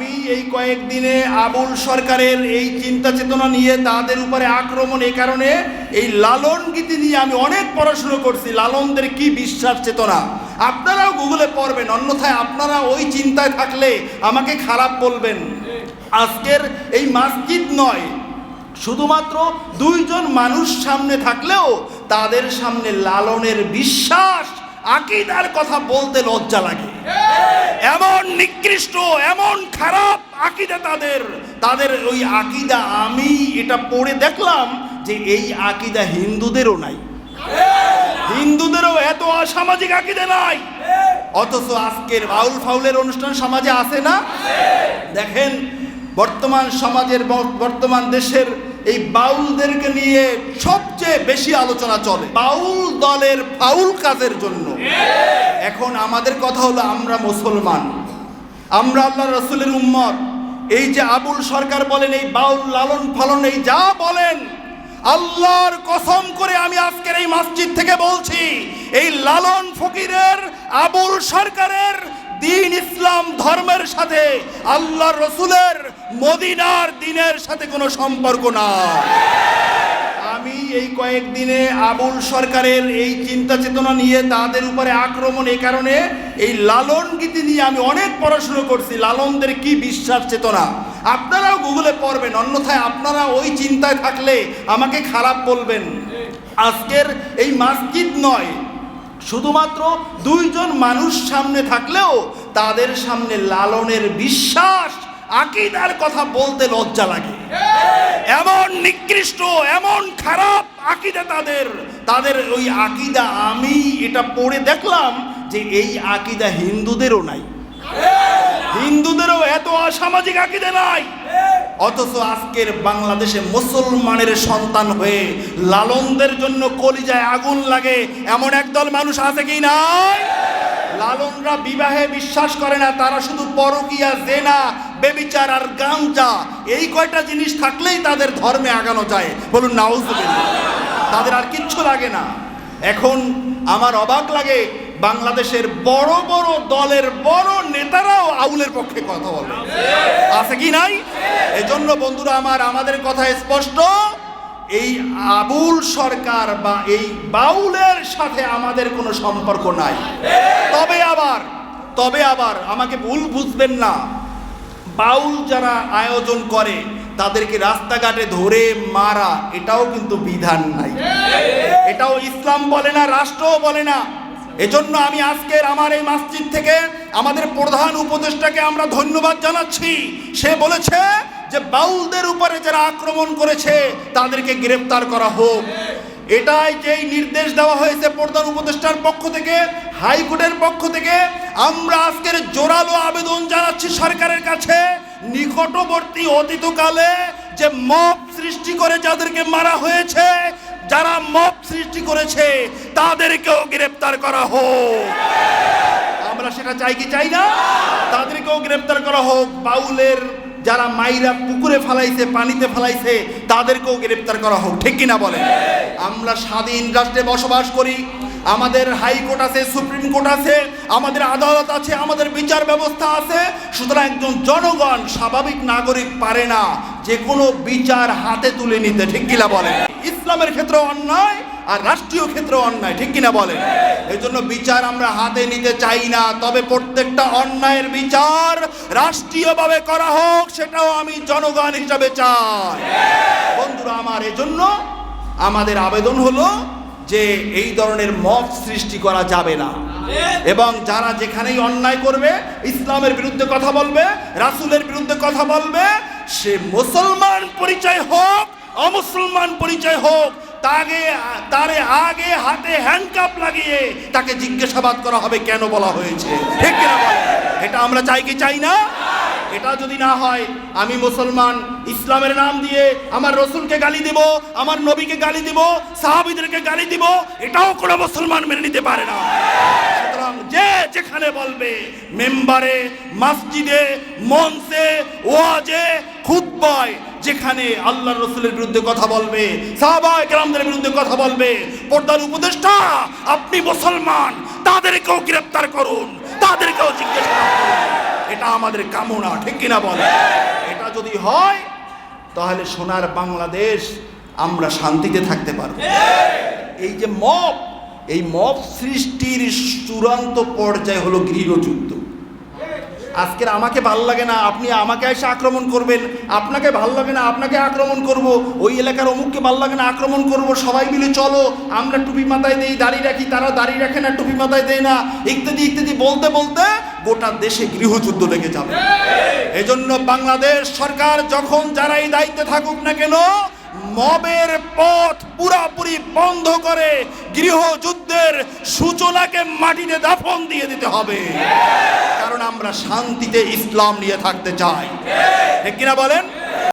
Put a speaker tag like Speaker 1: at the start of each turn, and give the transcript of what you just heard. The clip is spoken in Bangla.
Speaker 1: আমি এই কয়েকদিনে আবুল সরকারের এই চিন্তা চেতনা নিয়ে তাদের উপরে আক্রমণ এই কারণে এই লালন গীতি নিয়ে আমি অনেক পড়াশুনো করছি। লালনদের কি বিশ্বাস চেতনা? আপনারাও গুগলে পড়বেন, অন্যথায় আপনারা ওই চিন্তায় থাকলে আমাকে খারাপ বলবেন। আজকের এই মসজিদ নয়, শুধুমাত্র দুইজন মানুষ সামনে থাকলেও তাদের সামনে লালনের বিশ্বাস আকিদার কথা বলতে লজ্জা লাগে। এমন নিকৃষ্ট এমন খারাপ আকিদা তাদের। তাদের ওই আকিদা আমি এটা পড়ে দেখলাম যে এই আকিদা হিন্দুদেরও নাই। হিন্দুদেরও এত অসামাজিক আকিদা নাই। অথচ আজকের বাউল ফাউলের অনুষ্ঠান সমাজে আছে না? দেখেন বর্তমান সমাজের বর্তমান দেশের এই বাউলদেরকে নিয়ে সবচেয়ে বেশি আলোচনা চলে। বাউল দলের ফাউল কাজের জন্য। এখন আমাদের কথা হলো আমরা মুসলমান। আমরা আল্লাহ রসুলের উম্মত। এই যে আবুল সরকার বলেন, এই বাউল লালন ফালন এই যা বলেন, আল্লাহর কসম করে আমি আজকের এই মসজিদ থেকে বলছি, এই লালন ফকিরের, আবুল সরকারের দিন ইসলাম ধর্মের সাথে আল্লাহ রসুলের মদিনার দিনের সাথে কোনো সম্পর্ক না আমি এই কয়েকদিনে আবুল সরকারের এই চিন্তা চেতনা নিয়ে তাদের উপরে আক্রমণ এই কারণে এই লালন গীতি নিয়ে আমি অনেক পড়াশুনো করছি। লালনদের কি বিশ্বাস চেতনা? আপনারাও গুগলে পড়বেন, অন্যথায় আপনারা ওই চিন্তায় থাকলে আমাকে খারাপ বলবেন। আজকের এই মসজিদ নয় শুধুমাত্র দুইজন মানুষ সামনে থাকলেও তাদের সামনে লালনের বিশ্বাস, আকিদার কথা বলতে লজ্জা লাগে। এমন নিকৃষ্ট, এমন খারাপ আকিদা তাদের তাদের ওই আকিদা আমি এটা পড়ে দেখলাম যে এই আকিদা হিন্দুদেরও নাই। হিন্দুদেরও এত অসামাজিক আকিদা নাই। অথচ আজকের বাংলাদেশে মুসলমানের সন্তান হয়ে লালনদের জন্য কলিজায় আগুন লাগে, এমন একদল মানুষ আছে কি নাই? লালনরা বিবাহে বিশ্বাস করে না, তারা শুধু পরকিয়া, জেনা, বেবিচার আর গাঞ্জা, এই কয়টা জিনিস থাকলেই তাদের ধর্মে আগানো যায়। বলুন, নাউজুবিল্লাহ। তাদের আর কিচ্ছু লাগে না। এখন আমার অবাক লাগে বাংলাদেশের বড় বড় দলের বড় নেতারাও আউলের পক্ষে কথা বলে। আছে কি নাই? এজন্য বন্ধুরা আমার, আমাদের কথা স্পষ্ট, এই আবুল সরকার বা এই বাউলের সাথে আমাদের কোনো সম্পর্ক নাই। তবে আবার তবে আবার আমাকে ভুল বুঝবেন না। বাউল যারা আয়োজন করে, তাদেরকে রাস্তাঘাটে ধরে মারা, এটাও কিন্তু বিধান নাই। এটাও ইসলাম বলে না, রাষ্ট্রও বলে না। এজন্য আমি আজকের আমার এই মসজিদ থেকে আমাদের প্রধান উপদেষ্টাকে আমরা ধন্যবাদ জানাচ্ছি। সে বলেছে যে বাউলদের উপরে যারা আক্রমণ করেছে, তাদেরকে গ্রেফতার করা হোক। এটাই যেই নির্দেশ দেওয়া হয়েছে প্রধান উপদেষ্টার পক্ষ থেকে, হাইকোর্টের পক্ষ থেকে, আমরা আজকের জোরালো আবেদন জানাচ্ছি সরকারের কাছে। নিকটবর্তী অতীতকালে যে মব সৃষ্টি করে যাদেরকে মারা হয়েছে যারা মব সৃষ্টি করেছে, তাদেরকেও গ্রেপ্তার করা হোক। আমরা সেটা চাই কি চাই না? তাদেরকেও গ্রেপ্তার করা হোক। বাউলের যারা মাইরা পুকুরে ফেলাইছে, পানিতে ফেলাইছে, তাদেরকেও গ্রেপ্তার করা হোক। ঠিক কিনা বলে আমরা স্বাধীন রাষ্ট্রে বসবাস করি। আমাদের হাইকোর্ট আছে, সুপ্রিম কোর্ট আছে, আমাদের আদালত আছে, আমাদের বিচার ব্যবস্থা আছে। সুতরাং একজন জনগণ স্বাভাবিক নাগরিক পারে না যে কোনো বিচার হাতে তুলে নিতে, ঠিক কিনা বলেন? ইসলামের ক্ষেত্রে অন্যায় আর রাষ্ট্রীয় ক্ষেত্রে অন্যায়, ঠিক কিনা বলেন? এই জন্য বিচার আমরা হাতে নিতে চাই না, তবে প্রত্যেকটা অন্যায়ের বিচার রাষ্ট্রীয়ভাবে করা হোক, সেটাও আমি জনগণ হিসাবে চাই। বন্ধুরা আমার এজন্য আমাদের আবেদন হলো যে এই ধরনের মত সৃষ্টি করা যাবে না। এবং যারা যেখানেই অন্যায় করবে, ইসলামের বিরুদ্ধে কথা বলবে, রাসূলের বিরুদ্ধে কথা বলবে, সে মুসলমান পরিচয় হোক, অমুসলমান পরিচয় হোক, তাকে, তারে আগে হাতে হ্যান্ডকাপ লাগিয়ে তাকে জিজ্ঞাসাবাদ করা হবে কেন বলা হয়েছে। ঠিক কিনা? এটা আমরা চাই কি চাই না? এটা যদি না হয়, আমি মুসলমান, ইসলামের নাম দিয়ে আমার রসুলকে গালি দিব, আমার নবীকে গালি দিব, সাহাবিদেরকে গালি দিব, এটাও কোনো মুসলমান মেনে নিতে পারে না। সুতরাং যে যেখানে বলবে, মেম্বারে, মসজিদে, মঞ্চে, ওয়াজে, খুতবায়, যেখানে আল্লাহ রসুলের বিরুদ্ধে কথা বলবে সাহাবা একরামদের বিরুদ্ধে কথা বলবে, পর্দার উপদেষ্টা, আপনি মুসলমান, তাদেরকেও গ্রেপ্তার করুন, তাদেরকেও জিজ্ঞাসা করুন। এটা আমাদের কামনা, ঠিক কিনা বলে এটা যদি হয়, তাহলে সোনার বাংলাদেশ আমরা শান্তিতে থাকতে পারব। এই যে মব, এই মব সৃষ্টির চূড়ান্ত পর্যায় হলো গৃহযুদ্ধ। আজকের আমাকে ভালো লাগে না, আপনি আমাকে এসে আক্রমণ করবেন, আপনাকে ভালো লাগে না, আপনাকে আক্রমণ করব, ওই এলাকার অমুককে ভালো লাগে না, আক্রমণ করব, সবাই মিলে চলো, আমরা টুপি মাথায় দেই, দাড়ি রাখি, তারা দাড়ি রাখে না, টুপি মাথায় দেয় না, ইত্যাদি ইত্যাদি, বলতে বলতে গোটা দেশে গৃহযুদ্ধ লেগে যাবে। এজন্য বাংলাদেশ সরকার যখন যারাই দায়িত্বে থাকুক না কেন, মবের পথ পুরাপুরি বন্ধ করে গৃহযুদ্ধের সূচনাকে মাটিতে দাফন দিয়ে দিতে হবে। কারণ আমরা শান্তিতে ইসলাম নিয়ে থাকতে চাই। ঠিক কিনা বলেন?